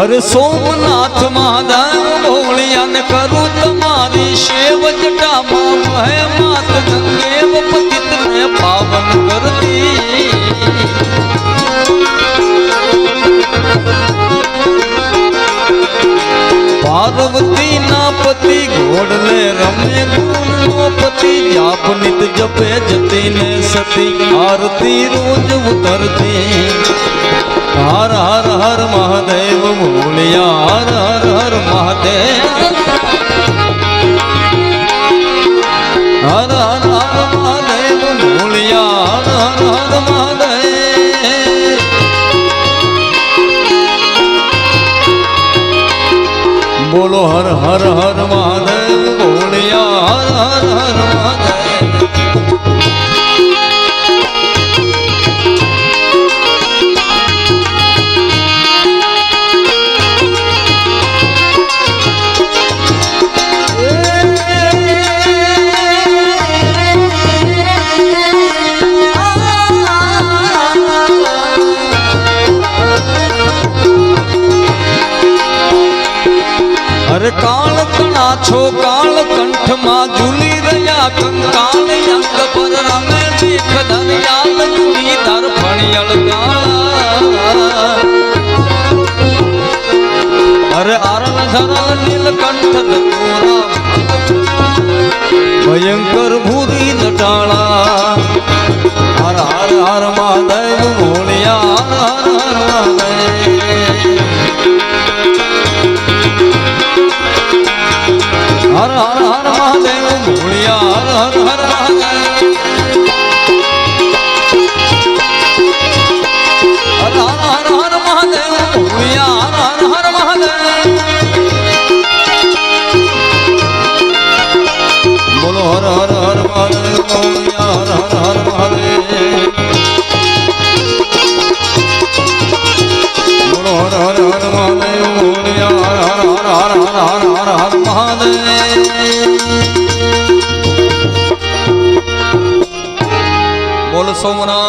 અરે સોમનાથ મહાદેવ ભોળિયાને કરું તમારી શેવ જટામાં હે માત ગંગેવ પતિતને પાવન કરતી. પાર્વતી ના પતિ ઘોડલે રમે ગુણનો પતિ જાપ નિત જપે જતી ને સતી, આરતી રોજ ઉતરતી. હર હર હર મહાદેવ ભોળિયા હર હર હર મહાદેવ હર હર હર મહાદેવ ભોળિયા હર હર હર મહાદેવ બોલો હર હર હર મહાદેવ અરે કાળ કણા છો કાળ કંઠમાં ઝૂલી રહ્યા કંકાલ અંગ પર રમે દેખ દરિયાલ જુની કાળા અરે અરલ ધરલ નીલકંઠ ભયંકર ભૂરી નટાળા હર હર હર મહાદેવ ભોળિયા હર હર હર હર હર હર મહાદેવ ભોળિયા હર હર હર મહાદેવ બોલો હર હર હર મહાદેવ ભોળિયા હર હર હર મહાદેવ બોલો હર હર હર મહાદેવ ભોળિયા બોલ સોમનાથ